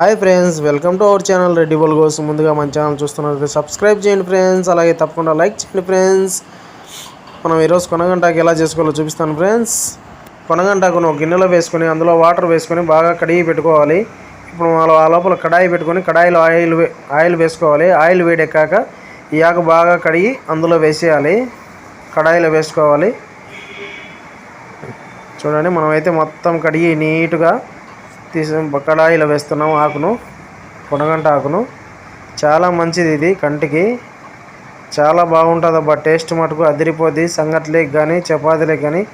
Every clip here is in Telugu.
Hi friends welcome to our channel Reddy Bol ముందుగా మన ఛానల్ చూస్తున్నారు సబ్స్క్రైబ్ చేయండి ఫ్రెండ్స్ అలాగే తప్పకుండా లైక్ చేయండి ఫ్రెండ్స్. మనం ఈరోజు కొనగంటాకు ఎలా చేసుకోవాలో చూపిస్తాను ఫ్రెండ్స్. కొనగంటాకును ఒక గిన్నెలో వేసుకొని అందులో వాటర్ వేసుకొని బాగా కడిగి పెట్టుకోవాలి. ఇప్పుడు ఆ లోపల కడాయి పెట్టుకొని కడాయిలో ఆయిల్ ఆయిల్ వేసుకోవాలి. ఆయిల్ వేడెక్కాక ఈ ఆకు బాగా కడిగి అందులో వేసేయాలి. కడాయిలో వేసుకోవాలి. చూడండి మనమైతే మొత్తం కడిగి నీట్గా తీసి ఇలా వేస్తున్నాం ఆకును కొనగంట ఆకును. చాలా మంచిది ఇది కంటికి. చాలా బాగుంటుంది అబ్బా. టేస్ట్ మటుకు అదిరిపోద్ది. సంగట్లేకి కానీ చపాతీలకు కానీ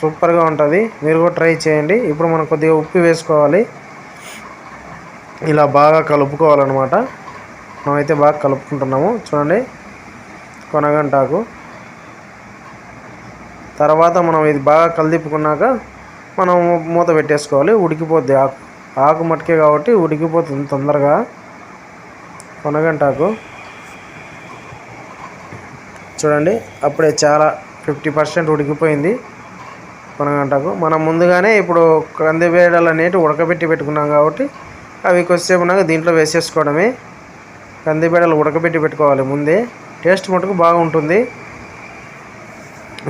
సూపర్గా ఉంటుంది. మీరు కూడా ట్రై చేయండి. ఇప్పుడు మనం కొద్దిగా ఉప్పు వేసుకోవాలి. ఇలా బాగా కలుపుకోవాలన్నమాట. మనమైతే బాగా కలుపుకుంటున్నాము. చూడండి. కొనగంటాకు తర్వాత మనం ఇది బాగా కలిదిప్పుకున్నాక మనం మూత పెట్టేసుకోవాలి. ఉడికిపోద్ది ఆకు. ఆకు మటుకే కాబట్టి ఉడికిపోతుంది తొందరగా. కొనగంటాకు చూడండి అప్పుడే చాలా ఫిఫ్టీ పర్సెంట్ ఉడికిపోయింది కొనగంటాకు మనం ముందుగానే ఇప్పుడు కందిబేడలు అనేవి ఉడకబెట్టి పెట్టుకున్నాం కాబట్టి అవి కొద్దిసేపు ఉన్నాక దీంట్లో వేసేసుకోవడమే. కందిబేడలు ఉడకబెట్టి పెట్టుకోవాలి ముందే. టేస్ట్ మటుకు బాగుంటుంది.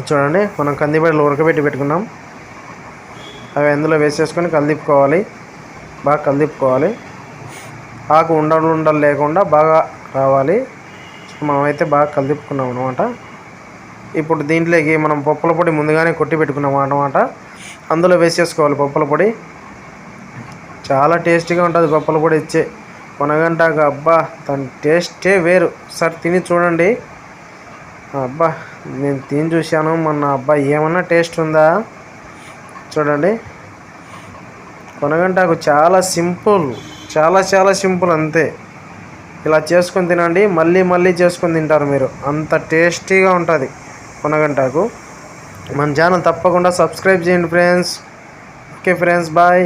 చూడండి మనం కందిబేడలు ఉడకబెట్టి పెట్టుకున్నాం. అవి అందులో వేసేసుకొని కలిదిప్పుకోవాలి బాగా కలిదిప్పుకోవాలి ఆకు ఉండలు ఉండలు లేకుండా బాగా రావాలి. మనమైతే బాగా కలిదిప్పుకున్నాం అనమాట ఇప్పుడు దీంట్లోకి మనం పప్పుల పొడి ముందుగానే కొట్టి పెట్టుకున్నాం అనమాట అందులో వేసేసుకోవాలి పప్పుల పొడి. చాలా టేస్టీగా ఉంటుంది పప్పుల పొడి ఇచ్చే. కొనగంటాక అబ్బా దాని టేస్టే వేరు. ఒకసారి తిని చూడండి. అబ్బా నేను తిని చూశాను. మొన్న అబ్బా ఏమన్నా టేస్ట్ ఉందా? చూడండి. కొనగంటాకు చాలా సింపుల్ చాలా చాలా సింపుల్ అంతే. ఇలా చేసుకొని తినండి మళ్ళీ మళ్ళీ చేసుకొని తింటారు మీరు. అంత టేస్టీగా ఉంటుంది కొనగంటాకు. మన ఛానల్ తప్పకుండా సబ్స్క్రైబ్ చేయండి ఫ్రెండ్స్. Okay friends bye.